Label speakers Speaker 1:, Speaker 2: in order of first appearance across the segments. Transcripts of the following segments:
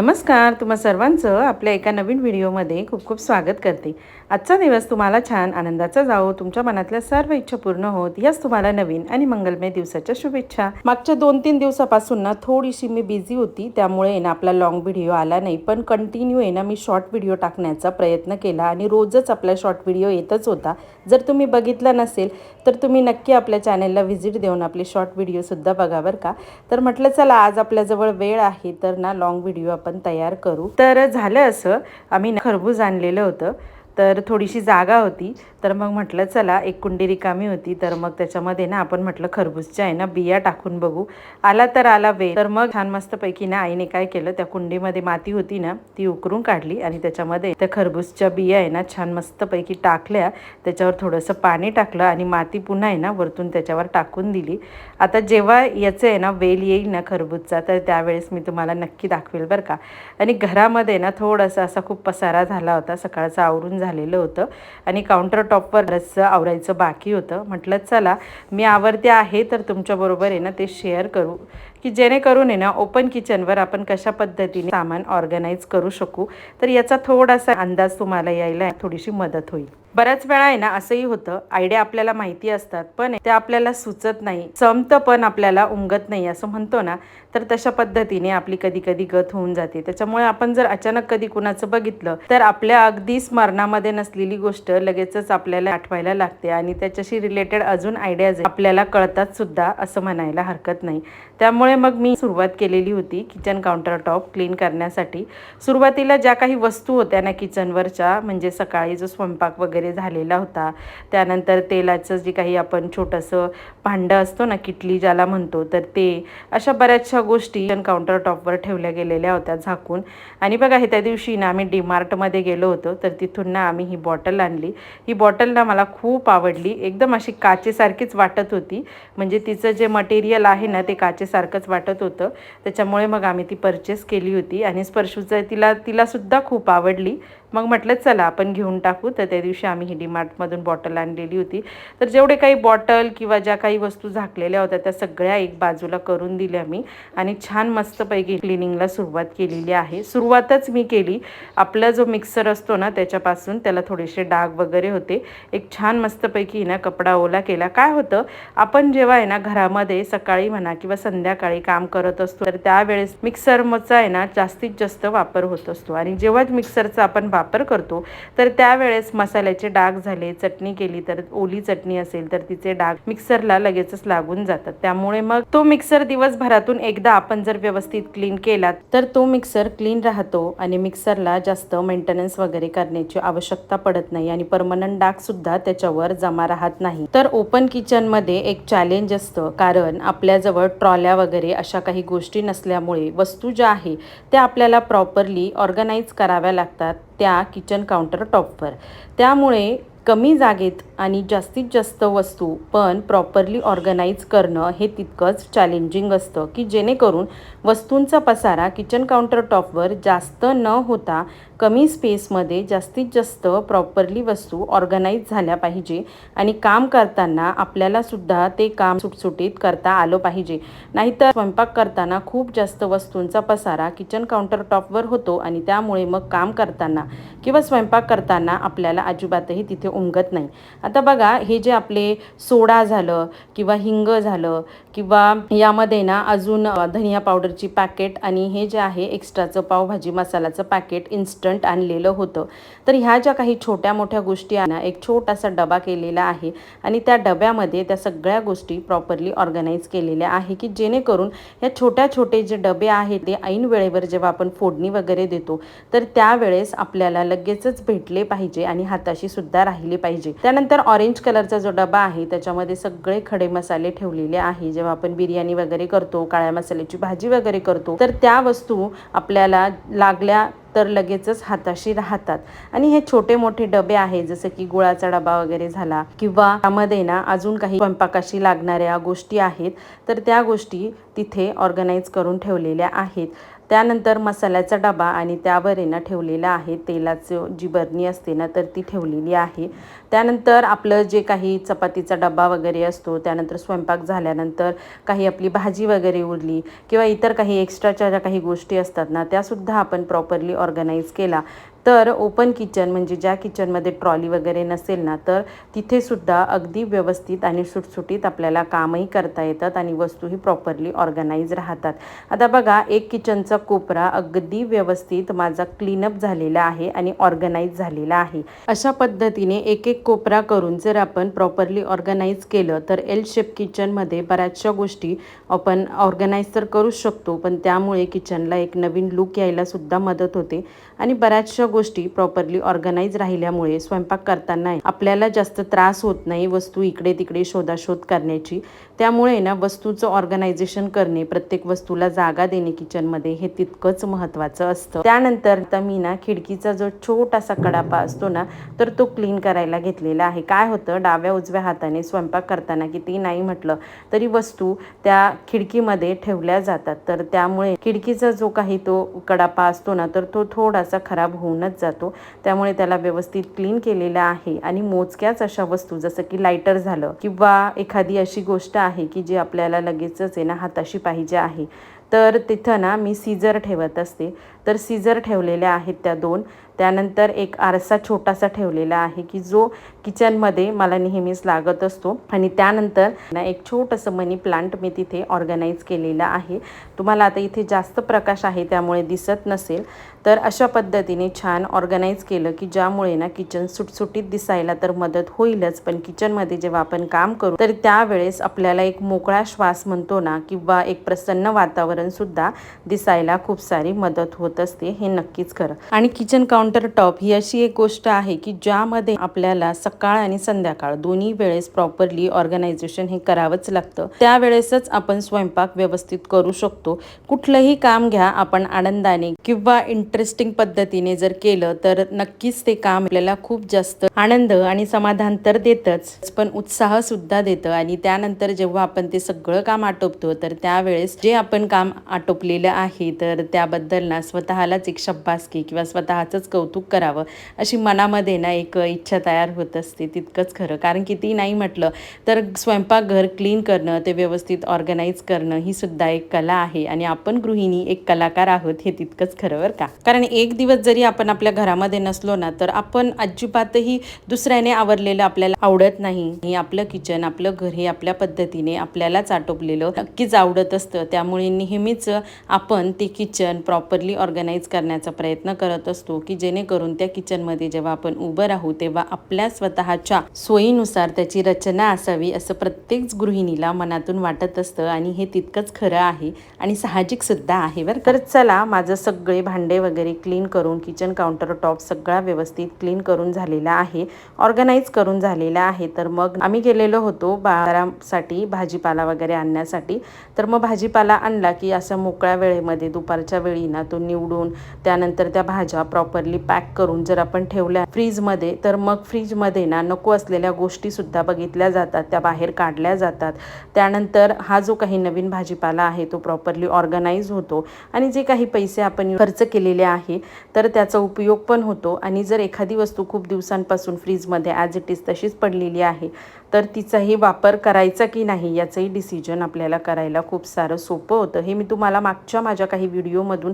Speaker 1: नमस्कार तुम्हा सर्वांचं आपल्या एका नवीन व्हिडिओमध्ये खूप खूप स्वागत करते. आजचा दिवस तुम्हाला छान आनंदाचा जावो तुमच्या मनातल्या सर्व इच्छा पूर्ण होत याच तुम्हाला नवीन आणि मंगलमय दिवसाच्या शुभेच्छा. मागच्या दोन तीन दिवसापासून ना थोडीशी मी बिझी होती त्यामुळे ना आपला लॉंग व्हिडिओ आला नाही पण कंटिन्यू आहे ना मी शॉर्ट व्हिडिओ टाकण्याचा प्रयत्न केला आणि रोजच आपला शॉर्ट व्हिडिओ येतच होता. जर तुम्ही बघितला नसेल तर तुम्ही नक्की आपल्या चॅनलला व्हिजिट देऊन आपले शॉर्ट व्हिडिओसुद्धा बघा बरं का. तर म्हटलं चला आज आपल्याजवळ वेळ आहे तर ना लॉंग व्हिडिओ आपण आपण तयार करू. तर झालं असं. आम्ही खरबूज आणलेलं होतं. तर थोडीशी जागा होती. तर मग म्हटलं चला एक कुंडी रिकामी होती. तर मग त्याच्यामध्ये ना आपण म्हटलं खरबूजच्या आहे ना बिया टाकून बघू. आला तर आला वे तर मग छान मस्तपैकी ना आईने काय केलं त्या कुंडीमध्ये माती होती ना ती उकरून काढली आणि त्याच्यामध्ये त्या खरबूजच्या बिया आहे ना छान मस्तपैकी टाकल्या. त्याच्यावर थोडंसं पाणी टाकलं आणि माती पुन्हा आहे ना वरतून त्याच्यावर टाकून दिली. आता जेव्हा याचं आहे ना वेल येईल ना खरबूजचा तर त्यावेळेस मी तुम्हाला नक्की दाखवेल बरं का. आणि घरामध्ये ना थोडासा असा खूप पसारा झाला होता सकाळचा आवरून झालेलं होतं. आणि काउंटर टॉपवर रस्स आवरायचं बाकी होतं. म्हटलं चला मी आवरते आहे तर तुमच्याबरोबर आहे ना ते शेअर करू. की जेणेकरून आहे ना ओपन किचनवर आपण कशा पद्धतीने सामान ऑर्गनाईज करू शकू. तर याचा थोडासा अंदाज तुम्हाला यायला थोडीशी मदत होईल. बऱ्याच वेळा आहे ना असंही होतं. आयडिया आपल्याला माहिती असतात पण ते आपल्याला सुचत नाही. समत पण आपल्याला उमगत नाही असं म्हणतो ना. तर तशा पद्धतीने आपली कधी कधी गत होऊन जाते. त्याच्यामुळे आपण जर अचानक कधी कुणाचं बघितलं तर आपल्या अगदी स्मरणामध्ये नसलेली गोष्ट लगेचच आपल्याला आठवायला लागते आणि त्याच्याशी रिलेटेड अजून आयडियाज आपल्याला कळतात सुद्धा असं म्हणायला हरकत नाही. त्यामुळे मग मी सुरुवात केलेली होती किचन काउंटर टॉप क्लीन करण्यासाठी. सुरुवातीला ज्या काही वस्तू होत्या ना किचनवरच्या म्हणजे सकाळी जो स्वयंपाक वगैरे झालेला होता. त्यानंतर तेलाचं जे काही आपण छोटंसं भांडं असतो ना किटली ज्याला म्हणतो तर ते अशा बऱ्याचशा गोष्टी काउंटर टॉपवर ठेवल्या गेलेल्या होत्या झाकून. आणि बघा हे त्या दिवशी ना आम्ही डीमार्टमध्ये गेलो होतो तर तिथून ना आम्ही ही बॉटल आणली. ही बॉटल ना मला खूप आवडली. एकदम अशी काचेसारखीच वाटत होती. म्हणजे तिचं जे मटेरियल आहे ना ते काचेसारखंच वाटत होतं. त्याच्यामुळे मग आम्ही ती परचेस केली होती. आणि स्पर्शूचं तिला तिलासुद्धा खूप आवडली. मग म्हटलं चला आपण घेऊन टाकू. तर त्या दिवशी आम्ही ही डीमार्टमधून बॉटल आणलेली होती. तर जेवढे काही बॉटल किंवा ज्या काही वस्तू झाकलेल्या होत्या त्या सगळ्या एक बाजूला करून दिल्या मी आणि छान मस्तपैकी क्लिनिंगला सुरुवात केलेली आहे. सुरुवातच मी केली. आपला जो मिक्सर असतो ना त्याच्यापासून त्याला थोडेसे डाग वगैरे होते. एक छान मस्तपैकी ना कपडा ओला केला. काय होतं आपण जेव्हा आहे ना घरामध्ये सकाळी म्हणा किंवा संध्याकाळी काम करत असतो तर त्यावेळेस मिक्सरचा आहे ना जास्तीत जास्त वापर होत असतो. आणि जेव्हाच मिक्सरचा आपण वापर करतो. तर त्यावेळेस मसाल्याचे डाग झाले चटणी केली तर ओली चटणी असेल तर तिचे डाग मिक्सरला लगेचच लागून जातात. त्यामुळे मग तो मिक्सर दिवसभरातून एकदा आपण जर व्यवस्थित क्लीन केला तर तो मिक्सर क्लीन राहतो आणि मिक्सरला जास्त मेंटेनन्स वगैरे करण्याची आवश्यकता पडत नाही आणि परमनंट डाग सुद्धा त्याच्यावर जमा राहत नाही. तर ओपन किचनमध्ये एक चॅलेंज असतं कारण आपल्याजवळ ट्रॉल्या वगैरे अशा काही गोष्टी नसल्यामुळे वस्तू ज्या आहे त्या आपल्याला प्रॉपरली ऑर्गनाईज कराव्या लागतात. त्या किचन काउंटर टॉपवर त्यामुळे कमी जागेत आणि जास्तीत जास्त वस्तू पण प्रॉपरली ऑर्गनाईज करणं हे तितकंच चॅलेंजिंग असतं की जेणेकरून वस्तूंचा पसारा किचन काउंटर टॉपवर जास्त न होता कमी स्पेसमध्ये जास्तीत जास्त प्रॉपरली वस्तू ऑर्गनाईज झाल्या पाहिजे आणि काम करताना आपल्याला सुद्धा ते काम सुटसुटीत करता आलं पाहिजे. नाहीतर स्वयंपाक करताना खूप जास्त वस्तूंचा पसारा किचन काउंटर टॉपवर होतो आणि त्यामुळे मग काम करताना किंवा स्वयंपाक करताना आपल्याला अजिबातही तिथे उमगत नाही. आता बघा हे जे आपले सोडा झालं किंवा हिंग झालं किंवा यामध्ये ना अजून धनिया पावडरची पॅकेट आणि हे जे आहे एक्स्ट्राचं पावभाजी मसाल्याचं पॅकेट इन्स्टंट आणलेलं होतं. तर ह्या ज्या काही छोट्या मोठ्या गोष्टी आहे ना एक छोटासा डबा केलेला आहे आणि त्या डब्यामध्ये त्या सगळ्या गोष्टी प्रॉपरली ऑर्गनाईज केलेल्या आहे की जेणेकरून ह्या छोट्या छोटे जे डबे आहेत ते ऐन वेळेवर जेव्हा आपण फोडणी वगैरे देतो तर त्यावेळेस आपल्याला लगेचच भेटले पाहिजे आणि हाताशी सुद्धा राहिले पाहिजे. त्यानंतर ऑरेंज कलरचा जो डबा आहे त्याच्यामध्ये सगळे खडे मसाले ठेवलेले आहे. जेव्हा आपण बिर्याणी वगैरे करतो काळ्या मसाल्याची भाजी वगैरे करतो तर त्या वस्तू आपल्याला लागल्या तर लगेचच हाताशी राहतात. आणि हे छोटे मोठे डबे आहेत जसं की गुळाचा डबा वगैरे झाला किंवा त्यामध्ये ना अजून काही स्वयंपाकाशी लागणाऱ्या गोष्टी आहेत तर त्या गोष्टी तिथे ऑर्गनाईज करून ठेवलेल्या आहेत. त्यानंतर मसाल्याचा डबा आणि त्यावर आहे ना ठेवलेला आहे. तेलाचं जी बरणी असते ना तर ती ठेवलेली आहे. त्यानंतर आपलं जे काही चपातीचा डबा वगैरे असतो त्यानंतर स्वयंपाक झाल्यानंतर काही आपली भाजी वगैरे उरली किंवा इतर काही एक्स्ट्राच्या ज्या काही गोष्टी असतात ना त्यासुद्धा आपण प्रॉपरली ऑर्गनाईज केला. तर ओपन किचन म्हणजे ज्या किचनमध्ये ट्रॉली वगैरे नसेल ना तर तिथेसुद्धा अगदी व्यवस्थित आणि सुटसुटीत आपल्याला कामही करता येतात आणि वस्तूही प्रॉपरली ऑर्गनाईज राहतात. आता बघा एक किचनचा कोपरा अगदी व्यवस्थित माझा क्लीनअप झालेला आहे आणि ऑर्गनाईज झालेला आहे. अशा पद्धतीने एक एक कोपरा करून जर आपण प्रॉपरली ऑर्गनाईज केलं तर एल शेप किचनमध्ये बऱ्याचशा गोष्टी आपण ऑर्गनाईज तर करूच शकतो पण त्यामुळे किचनला एक नवीन लुक यायला सुद्धा मदत होते. आणि बऱ्याचशा गोष्टी प्रॉपरली ऑर्गनाईज राहिल्यामुळे स्वयंपाक करताना आपल्याला जास्त त्रास होत नाही वस्तू इकडे तिकडे शोधाशोध करण्याची. त्यामुळे ना वस्तूचं ऑर्गनायझेशन करणे प्रत्येक वस्तूला जागा देणे किचनमध्ये हे तितकंच महत्त्वाचं असतं. त्यानंतर आता मी ना खिडकीचा जो छोटासा कडापा असतो ना तर तो क्लीन करायला घेतलेला आहे. काय होतं? डाव्या उजव्या हाताने स्वयंपाक करताना किती नाही म्हटलं तरी वस्तू त्या खिडकीमध्ये ठेवल्या जातात. तर त्यामुळे खिडकीचा जो काही तो कडापा असतो ना तर तो थोडासा खराब होऊनच जातो. त्यामुळे त्याला व्यवस्थित क्लीन केलेला आहे. आणि मोजक्याच अशा वस्तू जसं की लायटर झालं किंवा एखादी अशी गोष्ट आहे की जी आपल्याला लगेचच आहे ना हाताशी पाहिजे आहे. तर तिथं ना मी सीझर ठेवत असते. तर सीझर ठेवलेल्या आहेत त्या दोन. त्यानंतर एक आरसा छोटासा ठेवलेला आहे की जो किचनमध्ये मला नेहमीच लागत असतो. आणि त्यानंतर ना एक छोटंसं मनी प्लांट मी तिथे ऑर्गनाईज केलेलं आहे. तुम्हाला आता इथे जास्त प्रकाश आहे त्यामुळे दिसत नसेल. तर अशा पद्धतीने छान ऑर्गनाईज केलं की ज्यामुळे ना किचन सुटसुटीत दिसायला तर मदत होईलच. पण किचनमध्ये जेव्हा आपण काम करू तर त्यावेळेस आपल्याला एक मोकळा श्वास म्हणतो ना किंवा एक प्रसन्न वातावरणसुद्धा दिसायला खूप सारी मदत होते. असते हे नक्कीच खरं. आणि किचन काउंटर टॉप ही अशी एक गोष्ट आहे की ज्यामध्ये आपल्याला सकाळ आणि संध्याकाळ दोन्ही वेळेस प्रॉपरली ऑर्गनायझेशन हे करावंच लागतं. त्यावेळेसच आपण स्वयंपाक व्यवस्थित करू शकतो. कुठलंही काम घ्या आपण आनंदाने किंवा इंटरेस्टिंग पद्धतीने जर केलं तर नक्कीच ते काम आपल्याला खूप जास्त आनंद आणि समाधान तर देतच पण उत्साह सुद्धा देतं. आणि त्यानंतर जेव्हा आपण ते सगळं काम आटोपतो तर त्यावेळेस जे आपण काम आटोपलेलं आहे तर त्याबद्दल ना स्वतःलाच एक शब्बासकी किंवा स्वतःचंच कौतुक करावं अशी मनामध्ये ना एक इच्छा तयार होत असते तितकंच खरं. कारण की ती नाही म्हटलं तर स्वयंपाकघर क्लीन करणं ते व्यवस्थित ऑर्गनाईज करणं ही सुद्धा एक कला आहे आणि आपण गृहिणी एक कलाकार आहोत हे तितकंच खरं बरं का? कारण एक दिवस जरी आपण आपल्या घरामध्ये नसलो ना तर आपण अजिबातही दुसऱ्याने आवरलेलं आपल्याला आवडत नाही. हे आपलं किचन आपलं घर हे आपल्या पद्धतीने आपल्यालाच आटोपलेलं नक्कीच आवडत असतं. त्यामुळे नेहमीच आपण ते किचन प्रॉपरली ऑर्गनाईज करण्याचा प्रयत्न करत असतो की जेणेकरून त्या किचनमध्ये जेव्हा आपण उभं राहू तेव्हा आपल्या स्वतःच्या सोयीनुसार त्याची रचना असावी असं प्रत्येक गृहिणीला मनातून वाटत असतं आणि हे तितकंच खरं आहे आणि साहजिक सुद्धा आहे बरं तर चला माझं सगळे भांडे वगैरे क्लीन करून किचन काउंटर टॉप सगळा व्यवस्थित क्लीन करून झालेला आहे ऑर्गनाईज करून झालेला आहे. तर मग आम्ही गेलेलो होतो बाजारासाठी भाजीपाला वगैरे आणण्यासाठी. तर मग भाजीपाला आणला की असं मोकळ्या वेळेमध्ये दुपारच्या वेळी ना तो निवडून त्यानंतर त्या भाज्या प्रॉपरली पॅक करून जर आपण ठेवल्या फ्रीजमध्ये तर मग फ्रीजमध्ये ना नको असलेल्या गोष्टीसुद्धा बघितल्या जातात त्या बाहेर काढल्या जातात. त्यानंतर हा जो काही नवीन भाजीपाला आहे तो प्रॉपरली ऑर्गनाईज होतो आणि जे काही पैसे आपण खर्च केलेले आहे तर त्याचा उपयोग पण होतो. आणि जर एखादी वस्तू खूप दिवसांपासून फ्रीजमध्ये ॲज इट इज तशीच पडलेली आहे तर तिचाही वापर करायचा की नाही याचंही डिसिजन आपल्याला करायला खूप सारं सोपं होतं. हे मी तुम्हाला मागच्या माझ्या काही व्हिडिओमधून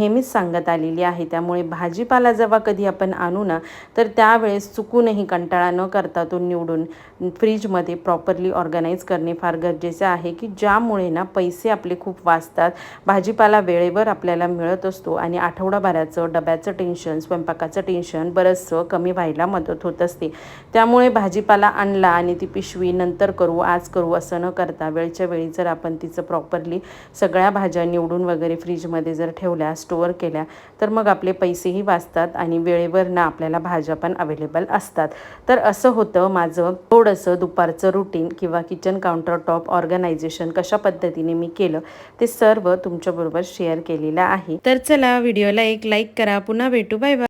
Speaker 1: नेहमीच सांगत आलेली आहे. त्यामुळे भाजीपाला जेव्हा कधी आपण आणू ना तर त्यावेळेस चुकूनही कंटाळा न करता तो निवडून फ्रीजमध्ये प्रॉपरली ऑर्गनाईज करणे फार गरजेचं आहे की ज्यामुळे ना पैसे आपले खूप वाचतात भाजीपाला वेळेवर आपल्याला मिळत असतो आणि आठवडाभराचं डब्याचं टेन्शन स्वयंपाकाचं टेन्शन बरंचसं कमी व्हायला मदत होत असते. त्यामुळे भाजीपाला आणला आणि आणि ती पिशवी नंतर करू आज करू असं न करता वेळच्या वेळी जर आपण तिचं प्रॉपरली सगळ्या भाज्या निवडून वगैरे फ्रीजमध्ये जर ठेवल्या स्टोअर केल्या तर मग आपले पैसेही वाचतात आणि वेळेवर ना आपल्याला भाज्या पण अवेलेबल असतात. तर असं होतं माझं थोडंसं दुपारचं रुटीन किंवा किचन काउंटर टॉप ऑर्गनायझेशन कशा पद्धतीने मी केलं ते सर्व तुमच्याबरोबर शेअर केलेलं आहे. तर चला व्हिडिओला एक लाईक करा. पुन्हा भेटू. Bye bye